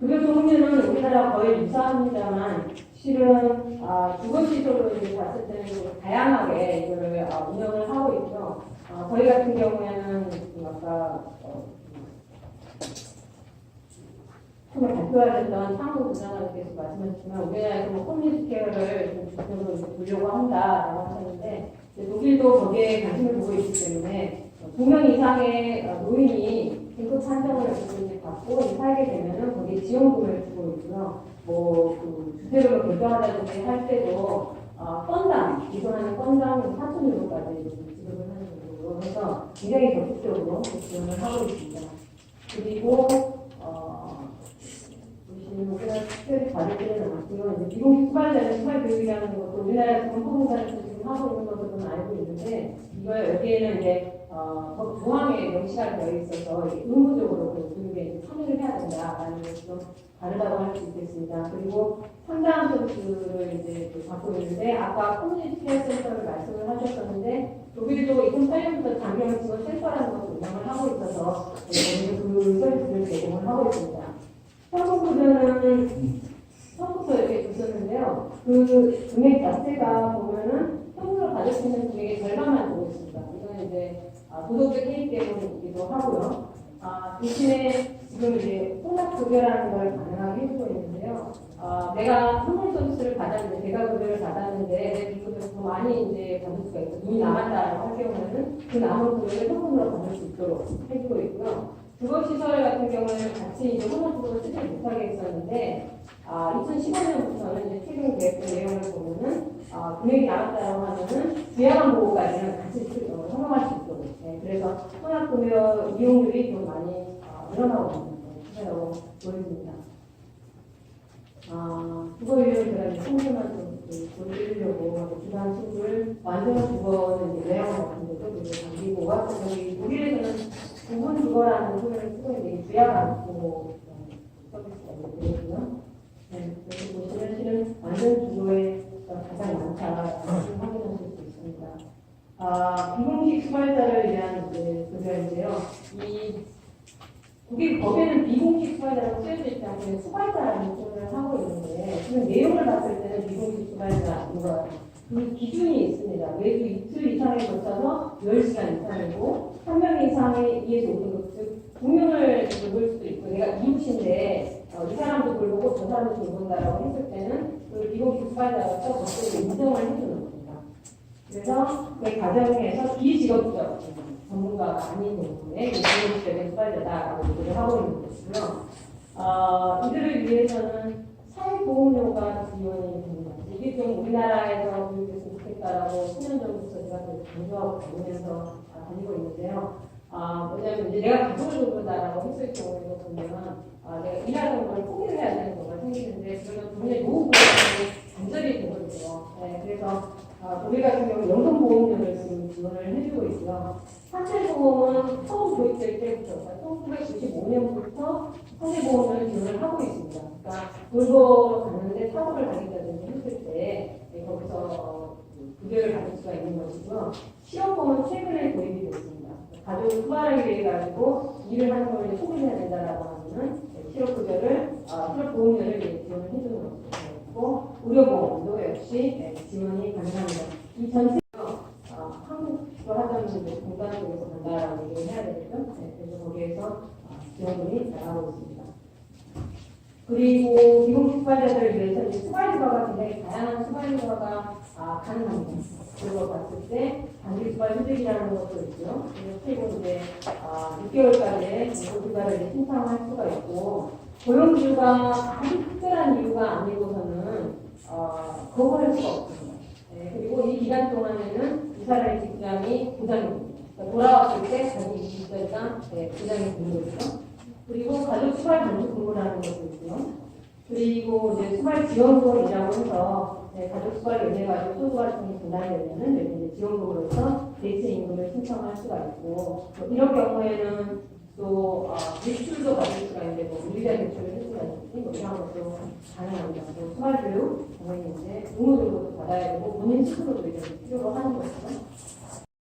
급여 종류는 우리나라 거의 유사합니다만 실은 아, 주거시설로 봤을 때는 좀 다양하게 이거를 아, 운영을 하고 있죠. 아, 저희 같은 경우에는 그 아까 어, 처음에 발표하셨던 상무 부장님께서 말씀하셨지만 우리나라에서 뭐 홈리스 케어를 이제 보려고 한다라고 하셨는데 독일도 거기에 관심을 보고 있기 때문에 두명 이상의 어, 노인이 긴급 판정을 받고 살게 되면은 거기에 지원금을 주고 있고요. 뭐그 주택을 결정하다든지 할 때도 어, 건당 이동하는 건당 4천 유로까지 지급을 하는 정도로 해서 굉장히 적극적으로 지원을 하고 있습니다. 그리고 어, 우리가 특별히 받을 때는 않고요. 이제 미국 수발자는 수발 교육이라는 것도 우리나라 정보공단에서 지금 하고 있는 것으로는 알고 있는데 이걸 여기에는 이제 어, 법 조항에 명시가 되어 있어서 의무적으로 그 교육에 참여를 해야 된다라는 것이 좀 다르다고 할 수 있겠습니다. 그리고 상담 서비스를 이제 또 받고 있는데 아까 커뮤니티 케어 센터를 말씀을 하셨었는데 독일도 2008년부터 장경 지원 센터라는 것을 운영을 하고 있어서 네, 그 서비스를 제공을 하고 있습니다. 현금급여는 처음부터 이렇게 줬었는데요. 그 금액 자체가 보면은 현금으로 받을 수 있는 금액의 절반만 주고 있습니다. 이건 이제 아, 도덕적 때문이기도 하고요. 아, 대신에 지금 이제 혼합급여라는 걸 가능하게 해주고 있는데요. 아, 내가 선물 서비스를 받았는데, 대가 급여를 받았는데, 내 빚금을 더 많이 이제 받을 수가 있고, 돈이 남았다라고 할 경우에는 그 남은 금액을 현금으로 받을 수 있도록 해주고 있고요. 주거시설 같은 경우에는 같이 이제 혼합급여를 쓰지 못하게 했었는데, 아, 2015년부터는 이제 최근 계획 내용을 보면은, 아, 금액이 나왔다고 하면은, 부양한 보호까지는 같이 쓰- 어, 있도록. 네, 그래서 혼합급여 이용률이 좀 많이 아, 늘어나고 있는 추세라고 보입니다. 아, 제가 이제 통계만 좀 그, 보여드리려고 주간 친구를 완전 주거는 이제 외양 같은 데도 이제 담기고와 여기 독일에서는 부분 주거라는 표현을 쓰고 있는데 주야간 보호 어, 서비스가 있거든요. 아, 비공식 수발자를 위한 이제 급여인데요. 이 독일 법에는 비공식 수발자라고 쓰여져 않고 그냥 수발자라는 표현을 하고 있는데 지금 내용을 봤을 때는 비공식 것 같아요. 그 기준이 있습니다. 매주 이틀 이상에 걸쳐서 10시간 이상이고 한명 이상의 이에서 오는 것, 즉, 두 명을 돌볼 수도 있고 내가 이웃인데 어, 이 사람도 돌보고 저 사람도 돌본다라고 했을 때는 그 비공식 수발자로서 법적으로 인정을 해주는 겁니다. 그래서 그 가정에서 비직업적 전문가가 아닌 경우에 비직업적인 수발자다라고 얘기를 하고 있는 것이고요. 어, 이들을 위해서는 사회보험료가 지원이 됩니다. 이게 좀 우리나라에서 교육됐으면 좋겠다라고 수년 전부터 제가 좀 강조하고 다니면서 아, 다니고 있는데요. 아, 왜냐하면 이제 내가 가족을 돌본다라고 했을 경우에도 보면 아, 내가 일하는 걸 포기를 해야 되는 경우가 생기는데 그러면 돈의 노후 보험이 단절이 되거든요. 네, 그래서 아, 독일 같은 경우 연금보험료를 지금 지원을 해주고 있고요. 산재보험은 처음 도입될 때부터, 그러니까 1995년부터 산재보험을 지원을 하고 있습니다. 그러니까 돌보러 갔는데 사고를 당했다든지 했을 때 네, 거기서 어, 그 급여를 받을 수가 있는 것이고요. 실업보험은 최근에 도입이 됐습니다. 가족을 수발하기 위해 가지고 일을 하는 걸 포기해야 된다라고 하면은 네, 실업급여를, 아, 실업보험료를 이제 지원을 해주는 것 이고, 의료보험도 역시 네, 지원이 가능합니다. 이 전체 아, 한국도 하자면 이제 공단 쪽에서 간다라고 얘기를 해야 되겠죠? 네, 그래서 거기에서 아, 지원금이 나가고 있습니다. 그리고 비공식 수발자들을 위해서 수발휴가가 굉장히 다양한 수발휴가가 아, 가능합니다. 그거 봤을 때 단기 수발 휴직이라는 것도 있고요. 그리고 이제 아, 6개월까지 공고휴가를 이제 신청할 수가 있고 고용주가 아주 특별한 이유가 아니고서는 어, 거부 할 수가 없습니다. 네, 그리고 이 기간 동안에는 이 사람의 직장이 보장됩니다. 그러니까 돌아왔을 때 자기 직장이랑 네, 보장이 되는 거죠. 그리고 가족 수발 단축 근무라는 것도 있고요. 그리고 이제 수발 지원금 이라고 해서 네, 가족 수발을 인해 가지고 소득 활동이 분담되면은 여기 이제 지원금으로서 대체 임금을 신청할 수가 있고 뭐 이런 경우에는 또 어, 대출도 받을 수가 있는데 뭐 물리자 대출을 할 수가 있는지 뭐 이런 것도 가능합니다. 또 수발 교육 당연히 이제 의무적으로 받아야 되고 본인 스스로도 이제 필요로 하는 것이죠.